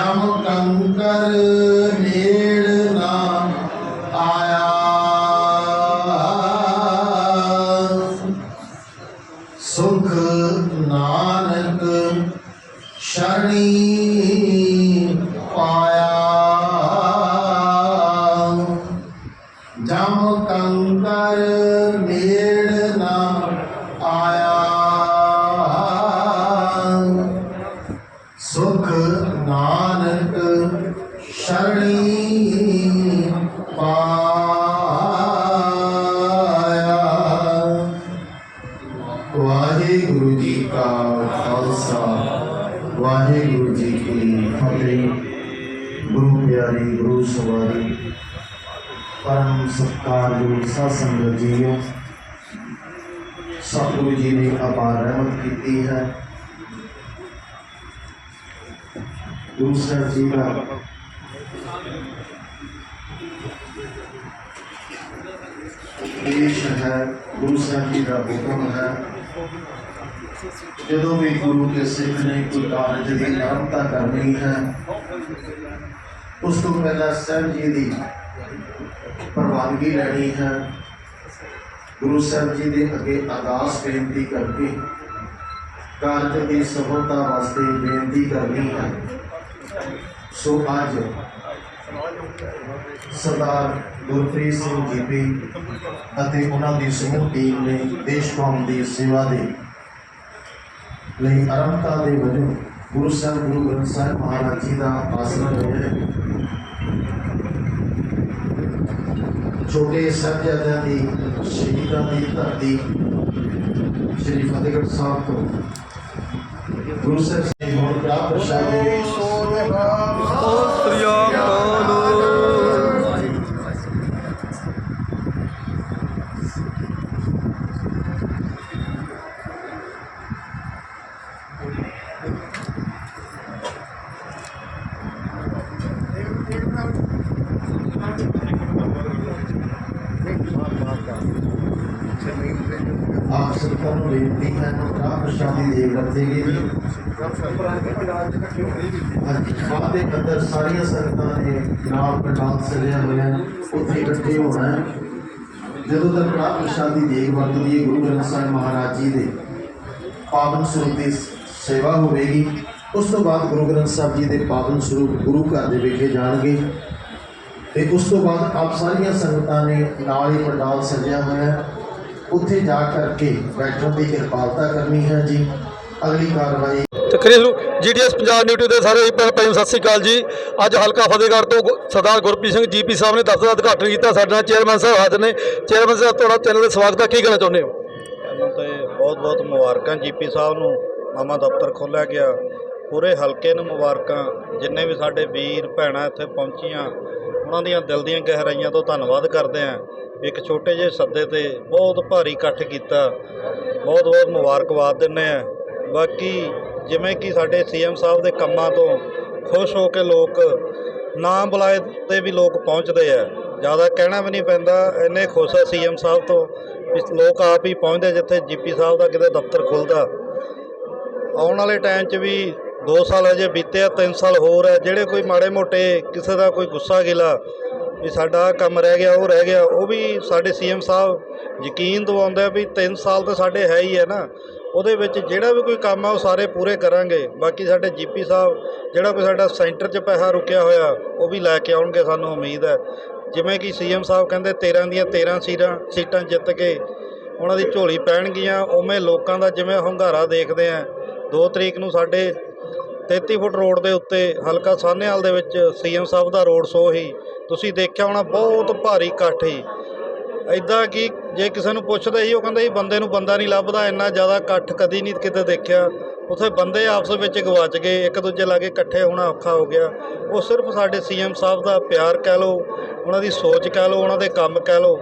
ਜਮ ਕੰਕਰ ਨੇੜ ਨਾ ਆਇਆ। ਸੁਖ ਨਾਨਕ ਸ਼ਰਣੀ ਪਾਇਆ। ਜਮ ਕੰਕਰ ਨੇੜ ਸ਼ਰਣੀ ਪਾਇਆ ਵਾਹਿਗੁਰੂ ਜੀ ਕਾ ਖਾਲਸਾ ਵਾਹਿਗੁਰੂ ਜੀ ਕੀ ਫਤਿਹ ਗੁਰੂ ਪਿਆਰੀ ਗੁਰੂ ਸਵਾਰੀ ਪਰਮ ਸਤਿਕਾਰਯੋਗ ਸਾਧ ਸੰਗਤ ਜੀਓ ਸਤਿਗੁਰੂ ਜੀ ਨੇ ਅਪਾਰ ਰਹਿਮਤ ਕੀਤੀ ਹੈ ਦੂਸਰਾ ਸਾਹਿਬ ਜੀ ਹੈ, ਗੁਰੂ ਸਾਹਿਬ ਜੀ ਦਾ ਹੁਕਮ ਹੈ। ਜਦੋਂ ਵੀ ਗੁਰੂ ਕੇ ਸਿੱਖ ਨੇ ਕੋਈ ਕਾਰਜ ਦੀ ਆਰੰਭਤਾ ਕਰਨੀ ਹੈ, ਉਸ ਤੋਂ ਪਹਿਲਾਂ ਸਾਹਿਬ ਜੀ ਦੀ ਪ੍ਰਵਾਨਗੀ ਲੈਣੀ ਹੈ। ਗੁਰੂ ਸਾਹਿਬ ਜੀ ਦੇ ਅੱਗੇ ਅਰਦਾਸ ਬੇਨਤੀ ਕਰਕੇ, ਕਾਰਜ ਦੀ ਸਫਲਤਾ ਵਾਸਤੇ ਬੇਨਤੀ ਕਰਨੀ ਹੈ। ਸੋ ਅੱਜ ਸਰਦਾਰ ਗੁਰਪ੍ਰੀਤ ਸਿੰਘ ਜੀਪੀ ਅਤੇ ਉਹਨਾਂ ਦੀ ਸਮੂਹ ਟੀਮ ਨੇ ਦੇਸ਼ ਕੌਮ ਦੀ ਸੇਵਾ ਦੇ ਲਈ ਆਰੰਭਤਾ ਦੇ ਵਜੋਂ ਗੁਰੂ ਸਾਹਿਬ, ਗੁਰੂ ਗ੍ਰੰਥ ਸਾਹਿਬ ਮਹਾਰਾਜ ਜੀ ਦਾ ਆਸਰਾ ਲਿਆ ਛੋਟੇ ਸਾਹਿਬਜ਼ਾਦਿਆਂ ਦੀ, ਸ਼ਹੀਦਾਂ ਦੀ ਧਰਤੀ ਸ਼੍ਰੀ ਫਤਿਹਗੜ੍ਹ ਸਾਹਿਬ ਤੋਂ ਗੁਰੂ ਸਾਹਿਬ ਜੀ ਹੁਣ ਪ੍ਰਾਪਤ ਪ੍ਰਸ਼ਾਦ ਦੇ ਵਿੱਚ ਆਪ ਸਰਕਾਰ ਨੂੰ ਬੇਨਤੀ ਹੈ ਪ੍ਰਾਪਤ ਪ੍ਰਸ਼ਾਦ ਦੀ ਦੇਗ ਰੱਖੇਗੀ ਜੀ ਬਾਅਦ ਦੇ ਅੰਦਰ ਸਾਰੀਆਂ ਸੰਗਤਾਂ ਨੇ ਨਾਲ ਪੰਡਾਲ ਸਜਿਆ ਹੋਇਆ ਉੱਥੇ ਇਕੱਠੇ ਹੋਣਾ ਜਦੋਂ ਤੱਕ ਪ੍ਰਾਪਤ ਪ੍ਰਸ਼ਾਦ ਦੀ ਦੇਗ ਵਰਤਦੀ ਹੈ। ਗੁਰੂ ਗ੍ਰੰਥ ਸਾਹਿਬ ਮਹਾਰਾਜ ਜੀ ਦੇ ਪਾਵਨ ਸਰੂਪ ਦੀ ਸੇਵਾ ਹੋਵੇਗੀ, ਉਸ ਤੋਂ ਬਾਅਦ ਗੁਰੂ ਗ੍ਰੰਥ ਸਾਹਿਬ ਜੀ ਦੇ ਪਾਵਨ ਸਰੂਪ ਗੁਰੂ ਘਰ ਦੇ ਵਿਖੇ ਜਾਣਗੇ। ਤੇ ਉਸ ਤੋਂ ਬਾਅਦ ਆਪ ਸਾਰੀਆਂ ਸੰਗਤਾਂ ਨੇ ਨਾਲ ਹੀ ਪੰਡਾਲ ਸਜਿਆ ਹੋਇਆ। ਉੱਥੇ ਜਾ ਕਰਕੇ ਬੈਠਣ ਦੀ ਕਿਰਪਾਲਤਾ ਕਰਨੀ ਹੈ ਜੀ। ਅਗਲੀ ਕਾਰਵਾਈ ਤੇ ਕਰੀਬ ਜੀਡੀਐਸ ਪੰਜਾਬ ਨਿਊਜ਼ ਦੇ ਸਾਰੇ ਭੈਣ ਸਤਿ ਸ੍ਰੀ ਅਕਾਲ ਜੀ। ਅੱਜ ਹਲਕਾ ਫਤਿਹਗੜ੍ਹ ਤੋਂ ਸਰਦਾਰ ਗੁਰਪ੍ਰੀਤ ਸਿੰਘ ਜੀਪੀ ਸਾਹਿਬ ਨੇ ਦਫ਼ਤਰ ਦਾ ਉਦਘਾਟਨ ਕੀਤਾ। ਸਾਡੇ ਨਾਲ ਚੇਅਰਮੈਨ ਸਾਹਿਬ ਹਾਜ਼ਰ ਨੇ। ਚੇਅਰਮੈਨ ਸਾਹਿਬ ਤੁਹਾਡਾ ਚੈਨਲ ਦੇ ਸਵਾਗਤ ਹੈ। ਕੀ ਕਹਿਣਾ ਚਾਹੁੰਦੇ ਹੋ? ਪਹਿਲਾਂ ਤੇ ਬਹੁਤ ਬਹੁਤ ਮੁਬਾਰਕਾਂ ਜੀਪੀ ਸਾਹਿਬ ਨੂੰ। ਨਵਾਂ ਦਫ਼ਤਰ ਖੋਲ੍ਹਿਆ ਗਿਆ। ਪੂਰੇ ਹਲਕੇ ਨੂੰ ਮੁਬਾਰਕਾਂ। ਜਿੰਨੇ ਵੀ ਸਾਡੇ ਵੀਰ ਭੈਣਾਂ ਇੱਥੇ ਪਹੁੰਚੀਆਂ ਉਹਨਾਂ ਦੀਆਂ ਦਿਲ ਦੀਆਂ ਗਹਿਰਾਈਆਂ ਤੋਂ ਧੰਨਵਾਦ ਕਰਦੇ ਹਾਂ। ਇੱਕ ਛੋਟੇ ਜਿਹੇ ਸੱਦੇ ਤੇ ਬਹੁਤ ਭਾਰੀ ਇਕੱਠ ਕੀਤਾ। ਬਹੁਤ ਬਹੁਤ ਮੁਬਾਰਕਬਾਦ ਦਿੰਦੇ ਆ ਬਾਕੀ ਜਿਵੇਂ ਕਿ ਸਾਡੇ ਸੀਐਮ ਸਾਹਿਬ ਦੇ ਕੰਮਾਂ ਤੋਂ ਖੁਸ਼ ਹੋ ਕੇ ਲੋਕ ਨਾ ਬੁਲਾਏ ਤੇ ਵੀ ਲੋਕ ਪਹੁੰਚਦੇ ਆ। ਜ਼ਿਆਦਾ ਕਹਿਣਾ ਵੀ ਨਹੀਂ ਪੈਂਦਾ। ਇੰਨੇ ਖੁਸ਼ ਆ ਸੀਐਮ ਸਾਹਿਬ ਤੋਂ ਵੀ ਲੋਕ ਆਪ ਹੀ ਪਹੁੰਚਦੇ ਜਿੱਥੇ ਜੀਪੀ ਸਾਹਿਬ ਦਾ ਕਿਤੇ ਦਫ਼ਤਰ ਖੁੱਲਦਾ। ਆਉਣ ਵਾਲੇ ਟਾਈਮ 'ਚ ਵੀ 2 ਸਾਲ ਅਜੇ ਬੀਤੇ ਆ 3 ਸਾਲ ਹੋਰ ਹੈ ਜਿਹੜੇ ਕੋਈ ਮਾੜੇ ਮੋਟੇ ਕਿਸੇ ਦਾ ਕੋਈ ਗੁੱਸਾ ਗਿਲਾ ਵੀ ਸਾਡਾ ਕੰਮ ਰਹਿ ਗਿਆ, ਉਹ ਰਹਿ ਗਿਆ, ਉਹ ਵੀ ਸਾਡੇ ਸੀਐਮ ਸਾਹਿਬ ਯਕੀਨ ਦਿਵਾਉਂਦੇ ਆ ਵੀ 3 ਸਾਲ ਤਾਂ ਸਾਡੇ ਹੈ ਹੀ ਹੈ ਨਾ। ਉਹਦੇ ਵਿੱਚ ਜਿਹੜਾ ਵੀ ਕੋਈ ਕੰਮ ਆ, ਉਹ ਸਾਰੇ ਪੂਰੇ ਕਰਾਂਗੇ। ਬਾਕੀ ਸਾਡੇ ਜੀਪੀ ਸਾਹਿਬ, ਜਿਹੜਾ ਕੋਈ ਸਾਡਾ ਸੈਂਟਰ 'ਚ ਪੈਸਾ ਰੁਕਿਆ ਹੋਇਆ, ਉਹ ਵੀ ਲੈ ਕੇ ਆਉਣਗੇ ਸਾਨੂੰ ਉਮੀਦ ਹੈ ਜਿਵੇਂ ਕਿ ਸੀਐਮ ਸਾਹਿਬ ਕਹਿੰਦੇ 13 ਦੀਆਂ 13 ਸੀਟਾਂ ਸੀਟਾਂ ਜਿੱਤ ਕੇ ਉਹਨਾਂ ਦੀ ਝੋਲੀ ਪੈਣਗੀਆਂ। ਉਵੇਂ ਲੋਕਾਂ ਦਾ ਜਿਵੇਂ ਹੁੰਗਾਰਾ ਦੇਖਦੇ ਆ 2 ਤਰੀਕ ਨੂੰ ਸਾਡੇ 33 ਫੁੱਟ ਰੋਡ ਦੇ ਉੱਤੇ ਹਲਕਾ ਸਾਹਨੇਵਾਲ ਦੇ ਵਿੱਚ ਸੀਐਮ ਸਾਹਿਬ ਦਾ ਰੋਡ ਸ਼ੋਅ ਹੀ ਤੁਸੀਂ ਦੇਖਿਆ ਹੋਣਾ, ਬਹੁਤ ਭਾਰੀ ਇਕੱਠ ਸੀ। ਐਦਾਂ ਕਿ ਜੇ ਕਿਸੇ ਨੂੰ ਪੁੱਛਦੇ ਸੀ, ਉਹ ਕਹਿੰਦਾ ਸੀ, ਬੰਦੇ ਨੂੰ ਬੰਦਾ ਨਹੀਂ ਲੱਭਦਾ, ਇੰਨਾ ਜ਼ਿਆਦਾ ਇਕੱਠ ਕਦੀ ਨਹੀਂ ਕਿਤੇ ਦੇਖਿਆ। ਉੱਥੇ ਬੰਦੇ ਆਪਸ ਵਿੱਚ ਗਵਾਚ ਗਏ, ਇੱਕ ਦੂਜੇ ਲਾਗੇ ਇਕੱਠੇ ਹੋਣਾ ਔਖਾ ਹੋ ਗਿਆ। ਉਹ ਸਿਰਫ ਸਾਡੇ ਸੀਐਮ ਸਾਹਿਬ ਦਾ ਪਿਆਰ ਕਹਿ ਲਓ, ਉਹਨਾਂ ਦੀ ਸੋਚ ਕਹਿ ਲਓ, ਉਹਨਾਂ ਦੇ ਕੰਮ ਕਹਿ ਲਓ।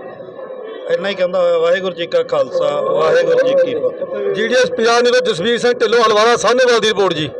ਇੰਨਾ ਹੀ ਕਹਿੰਦਾ ਹੋਇਆ, ਵਾਹਿਗੁਰੂ ਜੀ ਕਾ ਖਾਲਸਾ, ਵਾਹਿਗੁਰੂ ਜੀ ਕੀ ਫਤਿਹ। ਜੀਡੀਐਸ ਪੰਜਾਬ ਨਿਊਜ਼ ਜਸਵੀਰ ਸਿੰਘ ਢਿੱਲੋਂ, ਹਲਵਾਰਾ, ਸਾਹਨੇਵਾਲ ਦੀ ਰਿਪੋਰਟ ਜੀ।